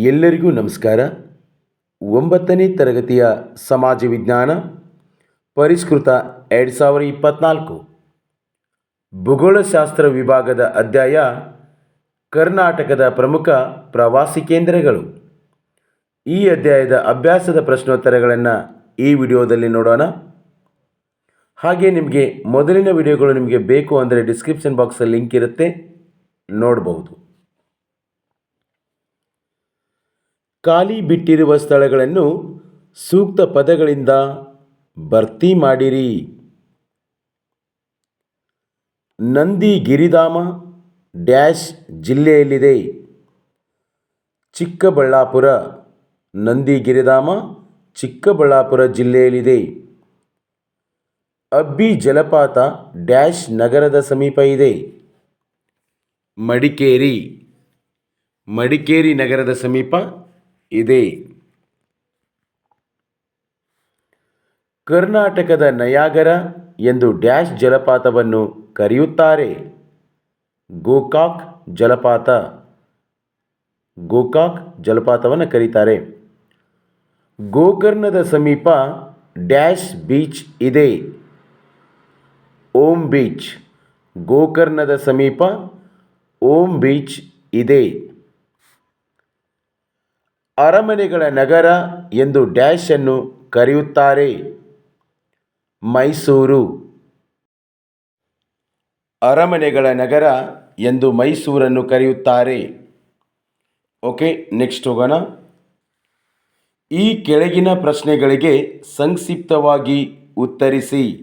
ಎಲ್ಲರಿಗೂ ನಮಸ್ಕಾರ. ಒಂಬತ್ತನೇ ತರಗತಿಯ ಸಮಾಜ ವಿಜ್ಞಾನ ಪರಿಷ್ಕೃತ ಎರಡು ಸಾವಿರ ಇಪ್ಪತ್ತ್ನಾಲ್ಕು ಭೂಗೋಳಶಾಸ್ತ್ರ ವಿಭಾಗದ ಅಧ್ಯಾಯ ಕರ್ನಾಟಕದ ಪ್ರಮುಖ ಪ್ರವಾಸಿ ಕೇಂದ್ರಗಳು. ಈ ಅಧ್ಯಾಯದ ಅಭ್ಯಾಸದ ಪ್ರಶ್ನೋತ್ತರಗಳನ್ನು ಈ ವಿಡಿಯೋದಲ್ಲಿ ನೋಡೋಣ. ಹಾಗೆ ನಿಮಗೆ ಮೊದಲಿನ ವಿಡಿಯೋಗಳು ನಿಮಗೆ ಬೇಕು ಅಂದರೆ ಡಿಸ್ಕ್ರಿಪ್ಷನ್ ಬಾಕ್ಸಲ್ಲಿ ಲಿಂಕ್ ಇರುತ್ತೆ. ನೋಡಬಹುದು ಖಾಲಿ ಬಿಟ್ಟಿರುವ ಸ್ಥಳಗಳನ್ನು ಸೂಕ್ತ ಪದಗಳಿಂದ ಭರ್ತಿ ಮಾಡಿರಿ. ನಂದಿ ಗಿರಿಧಾಮ ಡ್ಯಾಶ್ ಜಿಲ್ಲೆಯಲ್ಲಿದೆ. ಚಿಕ್ಕಬಳ್ಳಾಪುರ ನಂದಿ ಗಿರಿಧಾಮ ಚಿಕ್ಕಬಳ್ಳಾಪುರ ಜಿಲ್ಲೆಯಲ್ಲಿದೆ. ಅಬ್ಬಿ ಜಲಪಾತ ಡ್ಯಾಶ್ ನಗರದ ಸಮೀಪ ಇದೆ. ಮಡಿಕೇರಿ ಮಡಿಕೇರಿ ನಗರದ ಸಮೀಪ ಇದೆ. ಕರ್ನಾಟಕದ ನಯಾಗರ ಎಂದು ಡ್ಯಾಶ್ ಜಲಪಾತವನ್ನು ಕರೆಯುತ್ತಾರೆ. ಗೋಕಾಕ್ ಜಲಪಾತ. ಗೋಕಾಕ್ ಜಲಪಾತವನ್ನು ಕರೀತಾರೆ. ಗೋಕರ್ಣದ ಸಮೀಪ ಡ್ಯಾಶ್ ಬೀಚ್ ಇದೆ. ಓಂ ಬೀಚ್. ಗೋಕರ್ಣದ ಸಮೀಪ ಓಂ ಬೀಚ್ ಇದೆ. ಅರಮನೆಗಳ ನಗರ ಎಂದು ಡ್ಯಾಶ್ ಅನ್ನು ಕರೆಯುತ್ತಾರೆ. ಮೈಸೂರು. ಅರಮನೆಗಳ ನಗರ ಎಂದು ಮೈಸೂರನ್ನು ಕರೆಯುತ್ತಾರೆ. ಓಕೆ, ನೆಕ್ಸ್ಟ್ ಹೋಗೋಣ. ಈ ಕೆಳಗಿನ ಪ್ರಶ್ನೆಗಳಿಗೆ ಸಂಕ್ಷಿಪ್ತವಾಗಿ ಉತ್ತರಿಸಿ.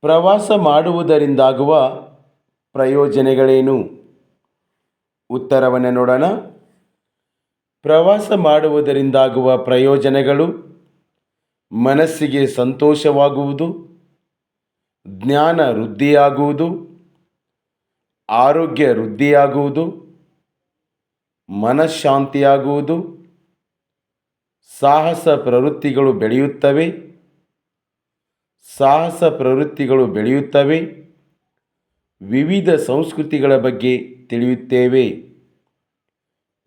ಪ್ರವಾಸ ಮಾಡುವುದರಿಂದಾಗುವ ಪ್ರಯೋಜನಗಳೇನು? ಉತ್ತರವನ್ನು ನೋಡೋಣ. ಪ್ರವಾಸ ಮಾಡುವುದರಿಂದಾಗುವ ಪ್ರಯೋಜನಗಳು, ಮನಸ್ಸಿಗೆ ಸಂತೋಷವಾಗುವುದು, ಜ್ಞಾನ ವೃದ್ಧಿಯಾಗುವುದು, ಆರೋಗ್ಯ ವೃದ್ಧಿಯಾಗುವುದು, ಮನಃಶಾಂತಿಯಾಗುವುದು, ಸಾಹಸ ಪ್ರವೃತ್ತಿಗಳು ಬೆಳೆಯುತ್ತವೆ, ಸಾಹಸ ಪ್ರವೃತ್ತಿಗಳು ಬೆಳೆಯುತ್ತವೆ, ವಿವಿಧ ಸಂಸ್ಕೃತಿಗಳ ಬಗ್ಗೆ ತಿಳಿಯುತ್ತೇವೆ.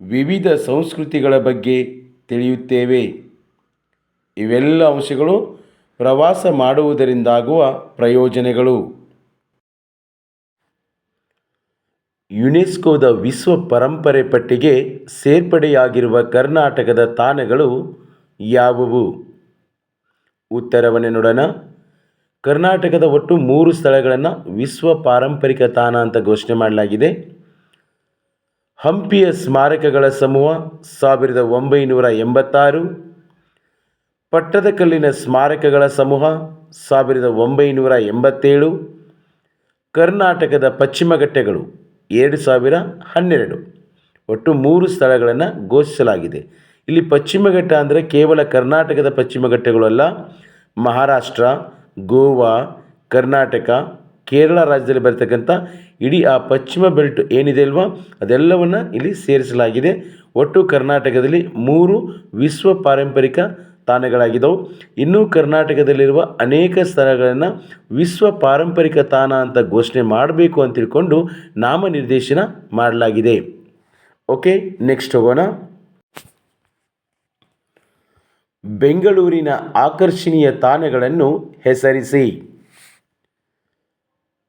ವಿವಿಧ ಸಂಸ್ಕೃತಿಗಳ ಬಗ್ಗೆ ತಿಳಿಯುತ್ತೇವೆ. ಇವೆಲ್ಲ ಅಂಶಗಳು ಪ್ರವಾಸ ಮಾಡುವುದರಿಂದಾಗುವ ಪ್ರಯೋಜನಗಳು. ಯುನೆಸ್ಕೋದ ವಿಶ್ವ ಪರಂಪರೆ ಪಟ್ಟಿಗೆ ಸೇರ್ಪಡೆಯಾಗಿರುವ ಕರ್ನಾಟಕದ ತಾಣಗಳು ಯಾವುವು? ಉತ್ತರವನ್ನು ನೋಡೋಣ. ಕರ್ನಾಟಕದ ಒಟ್ಟು ಮೂರು ಸ್ಥಳಗಳನ್ನು ವಿಶ್ವ ಪಾರಂಪರಿಕ ತಾಣ ಅಂತ ಘೋಷಣೆ ಮಾಡಲಾಗಿದೆ. ಹಂಪಿಯ ಸ್ಮಾರಕಗಳ ಸಮೂಹ ಸಾವಿರದ ಒಂಬೈನೂರ ಎಂಬತ್ತಾರು. ಪಟ್ಟದಕಲ್ಲಿನ ಸ್ಮಾರಕಗಳ ಸಮೂಹ ಸಾವಿರದ ಒಂಬೈನೂರ ಎಂಬತ್ತೇಳು. ಕರ್ನಾಟಕದ ಪಶ್ಚಿಮ ಘಟ್ಟಗಳು ಎರಡು ಸಾವಿರ ಹನ್ನೆರಡು. ಒಟ್ಟು ಮೂರು ಸ್ಥಳಗಳನ್ನು ಘೋಷಿಸಲಾಗಿದೆ. ಇಲ್ಲಿ ಪಶ್ಚಿಮ ಘಟ್ಟ ಅಂದರೆ ಕೇವಲ ಕರ್ನಾಟಕದ ಪಶ್ಚಿಮ ಘಟ್ಟಗಳು ಅಲ್ಲ, ಮಹಾರಾಷ್ಟ್ರ, ಗೋವಾ, ಕರ್ನಾಟಕ ಕೇರಳ ರಾಜ್ಯದಲ್ಲಿ ಬರತಕ್ಕಂಥ ಇಡೀ ಆ ಪಶ್ಚಿಮ ಬೆಲ್ಟ್ ಏನಿದೆ ಅಲ್ವಾ? ಅದೆಲ್ಲವನ್ನು ಇಲ್ಲಿ ಸೇರಿಸಲಾಗಿದೆ. ಒಟ್ಟು ಕರ್ನಾಟಕದಲ್ಲಿ ಮೂರು ವಿಶ್ವ ಪಾರಂಪರಿಕ ತಾಣಗಳಾಗಿದ್ದವು. ಇನ್ನೂ ಕರ್ನಾಟಕದಲ್ಲಿರುವ ಅನೇಕ ಸ್ಥಳಗಳನ್ನು ವಿಶ್ವ ಪಾರಂಪರಿಕ ತಾಣ ಅಂತ ಘೋಷಣೆ ಮಾಡಬೇಕು ಅಂತ ತಿಳ್ಕೊಂಡು ನಾಮನಿರ್ದೇಶನ ಮಾಡಲಾಗಿದೆ. ಓಕೆ, ನೆಕ್ಸ್ಟ್ ಹೋಗೋಣ. ಬೆಂಗಳೂರಿನ ಆಕರ್ಷಣೀಯ ತಾಣಗಳನ್ನು ಹೆಸರಿಸಿ.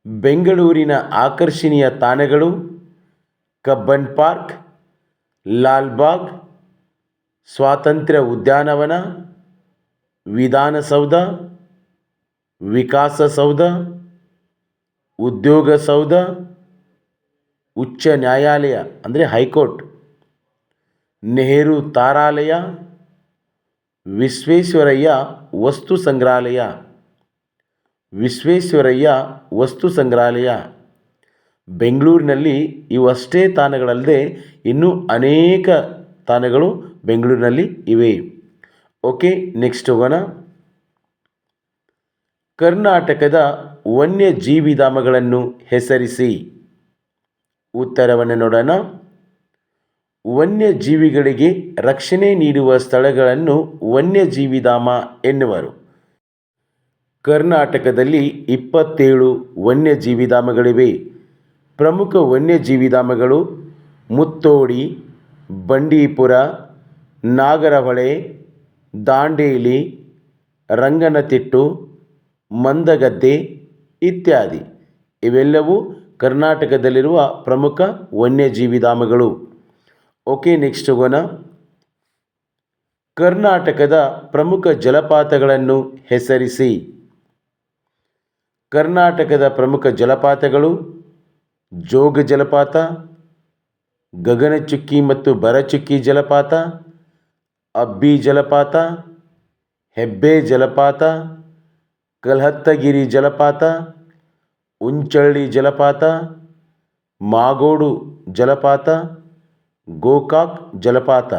ಬೆಂಗಳೂರಿನ ಆಕರ್ಷಣೀಯ ತಾಣಗಳು ಕಬ್ಬನ್ ಪಾರ್ಕ್, ಲಾಲ್ಬಾಗ್, ಸ್ವಾತಂತ್ರ್ಯ ಉದ್ಯಾನವನ, ವಿಧಾನಸೌಧ, ವಿಕಾಸಸೌಧ, ಉದ್ಯೋಗಸೌಧ ಉಚ್ಚ ನ್ಯಾಯಾಲಯ ಅಂದರೆ ಹೈಕೋರ್ಟ್, ನೆಹರು ತಾರಾಲಯ, ವಿಶ್ವೇಶ್ವರಯ್ಯ ವಸ್ತು ಸಂಗ್ರಹಾಲಯ. ವಿಶ್ವೇಶ್ವರಯ್ಯ ವಸ್ತು ಸಂಗ್ರಹಾಲಯ. ಬೆಂಗಳೂರಿನಲ್ಲಿ ಇವಷ್ಟೇ ತಾಣಗಳಲ್ಲದೆ ಇನ್ನೂ ಅನೇಕ ತಾಣಗಳು ಬೆಂಗಳೂರಿನಲ್ಲಿ ಇವೆ. ಓಕೆ, ನೆಕ್ಸ್ಟ್ ಹೋಗೋಣ. ಕರ್ನಾಟಕದ ವನ್ಯಜೀವಿಧಾಮಗಳನ್ನು ಹೆಸರಿಸಿ. ಉತ್ತರವನ್ನು ನೋಡೋಣ. ವನ್ಯಜೀವಿಗಳಿಗೆ ರಕ್ಷಣೆ ನೀಡುವ ಸ್ಥಳಗಳನ್ನು ವನ್ಯಜೀವಿಧಾಮ ಎನ್ನುವರು. ಕರ್ನಾಟಕದಲ್ಲಿ ಇಪ್ಪತ್ತೇಳು ವನ್ಯಜೀವಿಧಾಮಗಳಿವೆ. ಪ್ರಮುಖ ವನ್ಯಜೀವಿಧಾಮಗಳು ಮುತ್ತೋಡಿ, ಬಂಡೀಪುರ, ನಾಗರಹೊಳೆ, ದಾಂಡೇಲಿ, ರಂಗನತಿಟ್ಟು, ಮಂದಗದ್ದೆ ಇತ್ಯಾದಿ. ಇವೆಲ್ಲವೂ ಕರ್ನಾಟಕದಲ್ಲಿರುವ ಪ್ರಮುಖ ವನ್ಯಜೀವಿಧಾಮಗಳು. ಓಕೆ, ನೆಕ್ಸ್ಟ್ ಹೋಗೋಣ. ಕರ್ನಾಟಕದ ಪ್ರಮುಖ ಜಲಪಾತಗಳನ್ನು ಹೆಸರಿಸಿ. ಕರ್ನಾಟಕದ ಪ್ರಮುಖ ಜಲಪಾತಗಳು ಜೋಗ ಜಲಪಾತ, ಗಗನಚುಕ್ಕಿ ಮತ್ತು ಬರಚುಕ್ಕಿ ಜಲಪಾತ, ಅಬ್ಬಿ ಜಲಪಾತ, ಹೆಬ್ಬೆ ಜಲಪಾತ, ಕಲ್ಹತ್ತಗಿರಿ ಜಲಪಾತ, ಉಂಚಳ್ಳಿ ಜಲಪಾತ, ಮಾಗೋಡು ಜಲಪಾತ, ಗೋಕಾಕ್ ಜಲಪಾತ.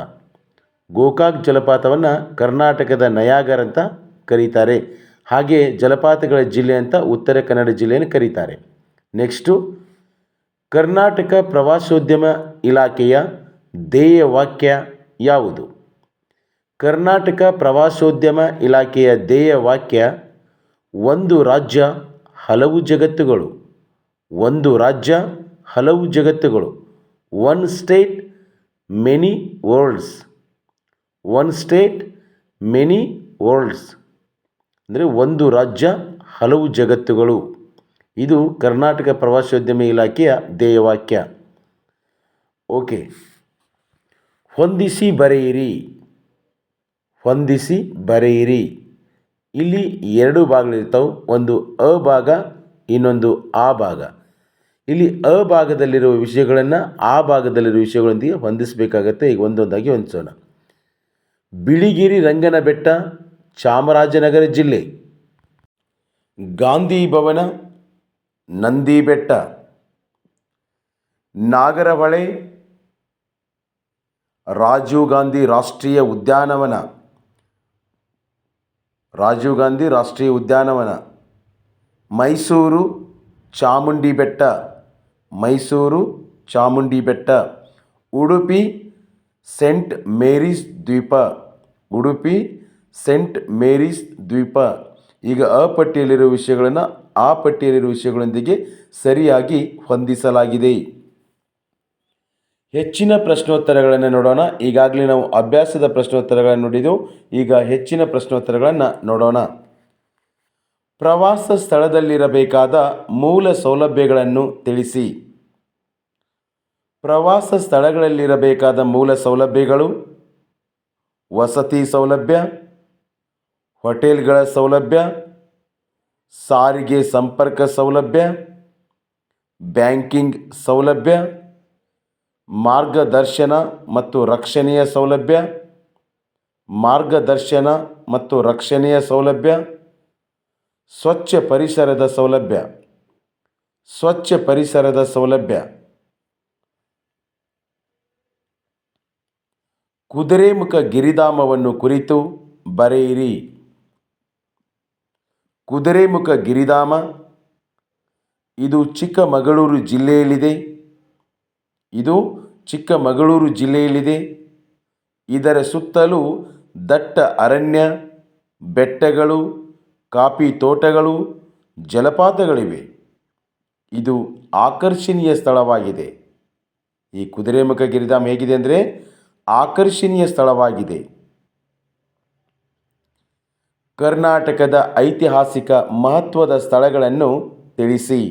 ಗೋಕಾಕ್ ಜಲಪಾತವನ್ನು ಕರ್ನಾಟಕದ ನಯಾಗರ್ ಅಂತ ಕರೀತಾರೆ. ಹಾಗೆ ಜಲಪಾತಗಳ ಜಿಲ್ಲೆ ಅಂತ ಉತ್ತರ ಕನ್ನಡ ಜಿಲ್ಲೆಯನ್ನು ಕರೀತಾರೆ. ನೆಕ್ಸ್ಟು ಕರ್ನಾಟಕ ಪ್ರವಾಸೋದ್ಯಮ ಇಲಾಖೆಯ ಧ್ಯೇಯ ವಾಕ್ಯ ಯಾವುದು? ಕರ್ನಾಟಕ ಪ್ರವಾಸೋದ್ಯಮ ಇಲಾಖೆಯ ಧ್ಯೇಯ ವಾಕ್ಯ, ಒಂದು ರಾಜ್ಯ, ಹಲವು ಜಗತ್ತುಗಳು. ಒಂದು ರಾಜ್ಯ, ಹಲವು ಜಗತ್ತುಗಳು. One state many worlds one state many worlds ಅಂದರೆ ಒಂದು ರಾಜ್ಯ, ಹಲವು ಜಗತ್ತುಗಳು. ಇದು ಕರ್ನಾಟಕ ಪ್ರವಾಸೋದ್ಯಮ ಇಲಾಖೆಯ ಧ್ಯೇಯವಾಕ್ಯ ಓಕೆ. ಹೊಂದಿಸಿ ಬರೆಯಿರಿ. ಹೊಂದಿಸಿ ಬರೆಯಿರಿ. ಇಲ್ಲಿ ಎರಡು ಭಾಗಗಳಿರ್ತಾವೆ. ಒಂದು ಅ ಭಾಗ, ಇನ್ನೊಂದು ಆ ಭಾಗ. ಇಲ್ಲಿ ಅ ಭಾಗದಲ್ಲಿರುವ ವಿಷಯಗಳನ್ನು ಆ ಭಾಗದಲ್ಲಿರುವ ವಿಷಯಗಳೊಂದಿಗೆ ಹೊಂದಿಸಬೇಕಾಗತ್ತೆ. ಈಗ ಒಂದೊಂದಾಗಿ ಹೊಂದಿಸೋಣ. ಬಿಳಿಗಿರಿ ರಂಗನ ಬೆಟ್ಟ ಚಾಮರಾಜನಗರ ಜಿಲ್ಲೆ ಗಾಂಧಿ ಭವನ ನಂದಿ ಬೆಟ್ಟ ನಾಗರಹೊಳೆ ರಾಜೀವ್ ಗಾಂಧಿ ರಾಷ್ಟ್ರೀಯ ಉದ್ಯಾನವನ ರಾಜೀವ್ ಗಾಂಧಿ ರಾಷ್ಟ್ರೀಯ ಉದ್ಯಾನವನ ಮೈಸೂರು ಚಾಮುಂಡಿ ಬೆಟ್ಟ ಮೈಸೂರು ಚಾಮುಂಡಿ ಬೆಟ್ಟ ಉಡುಪಿ ಸೆಂಟ್ ಮೇರೀಸ್ ದ್ವೀಪ ಉಡುಪಿ ಸೆಂಟ್ ಮೇರೀಸ್ ದ್ವೀಪ. ಈಗ ಅ ಪಟ್ಟಿಯಲ್ಲಿರುವ ವಿಷಯಗಳನ್ನು ಆ ಪಟ್ಟಿಯಲ್ಲಿರುವ ವಿಷಯಗಳೊಂದಿಗೆ ಸರಿಯಾಗಿ ಹೊಂದಿಸಲಾಗಿದೆ. ಹೆಚ್ಚಿನ ಪ್ರಶ್ನೋತ್ತರಗಳನ್ನು ನೋಡೋಣ. ಈಗಾಗಲೇ ನಾವು ಅಭ್ಯಾಸದ ಪ್ರಶ್ನೋತ್ತರಗಳನ್ನು ನೋಡಿದೆವು. ಈಗ ಹೆಚ್ಚಿನ ಪ್ರಶ್ನೋತ್ತರಗಳನ್ನು ನೋಡೋಣ. ಪ್ರವಾಸ ಸ್ಥಳದಲ್ಲಿರಬೇಕಾದ ಮೂಲ ಸೌಲಭ್ಯಗಳನ್ನು ತಿಳಿಸಿ. ಪ್ರವಾಸ ಸ್ಥಳಗಳಲ್ಲಿರಬೇಕಾದ ಮೂಲ ಸೌಲಭ್ಯಗಳು. ವಸತಿ ಸೌಲಭ್ಯ. ಹೋಟೆಲ್ಗಳ ಸೌಲಭ್ಯ, ಸಾರಿಗೆ ಸಂಪರ್ಕ ಸೌಲಭ್ಯ, ಬ್ಯಾಂಕಿಂಗ್ ಸೌಲಭ್ಯ, ಮಾರ್ಗದರ್ಶನ ಮತ್ತು ರಕ್ಷಣೆಯ ಸೌಲಭ್ಯ, ಮಾರ್ಗದರ್ಶನ ಮತ್ತು ರಕ್ಷಣೆಯ ಸೌಲಭ್ಯ, ಸ್ವಚ್ಛ ಪರಿಸರದ ಸೌಲಭ್ಯ, ಸ್ವಚ್ಛ ಪರಿಸರದ ಸೌಲಭ್ಯ. ಕುದುರೆಮುಖ ಗಿರಿಧಾಮವನ್ನು ಕುರಿತು ಬರೆಯಿರಿ. ಕುದುರೆಮುಖ ಗಿರಿಧಾಮ. ಇದು ಚಿಕ್ಕಮಗಳೂರು ಜಿಲ್ಲೆಯಲ್ಲಿದೆ. ಇದು ಚಿಕ್ಕಮಗಳೂರು ಜಿಲ್ಲೆಯಲ್ಲಿದೆ. ಇದರ ಸುತ್ತಲೂ ದಟ್ಟ ಅರಣ್ಯ, ಬೆಟ್ಟಗಳು, ಕಾಫಿ ತೋಟಗಳು, ಜಲಪಾತಗಳಿವೆ. ಇದು ಆಕರ್ಷಣೀಯ ಸ್ಥಳವಾಗಿದೆ. ಈ ಕುದುರೆಮುಖ ಗಿರಿಧಾಮ ಹೇಗಿದೆ ಅಂದರೆ ಆಕರ್ಷಣೀಯ ಸ್ಥಳವಾಗಿದೆ. ಕರ್ನಾಟಕದ ಐತಿಹಾಸಿಕ ಮಹತ್ವದ ಸ್ಥಳಗಳನ್ನು ತಿಳಿಸಿ.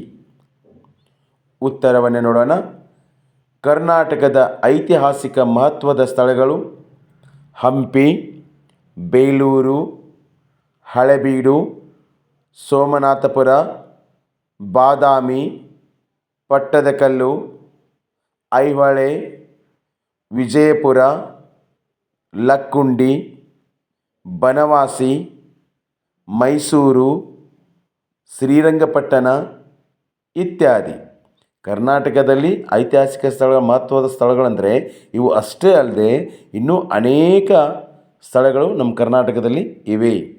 ಉತ್ತರವನ್ನು ನೋಡೋಣ. ಕರ್ನಾಟಕದ ಐತಿಹಾಸಿಕ ಮಹತ್ವದ ಸ್ಥಳಗಳು ಹಂಪಿ, ಬೇಲೂರು, ಹಳೆಬೀಡು, ಸೋಮನಾಥಪುರ, ಬಾದಾಮಿ, ಪಟ್ಟದಕಲ್ಲು, ಐಹೊಳೆ, ವಿಜಯಪುರ, ಲಕ್ಕುಂಡಿ, ಬನವಾಸಿ ಮೈಸೂರು, ಶ್ರೀರಂಗಪಟ್ಟಣ ಇತ್ಯಾದಿ. ಕರ್ನಾಟಕದಲ್ಲಿ ಐತಿಹಾಸಿಕ ಸ್ಥಳಗಳ, ಮಹತ್ವದ ಸ್ಥಳಗಳಂದರೆ ಇವು ಅಷ್ಟೇ ಅಲ್ಲದೆ ಇನ್ನೂ ಅನೇಕ ಸ್ಥಳಗಳು ನಮ್ಮ ಕರ್ನಾಟಕದಲ್ಲಿ ಇವೆ.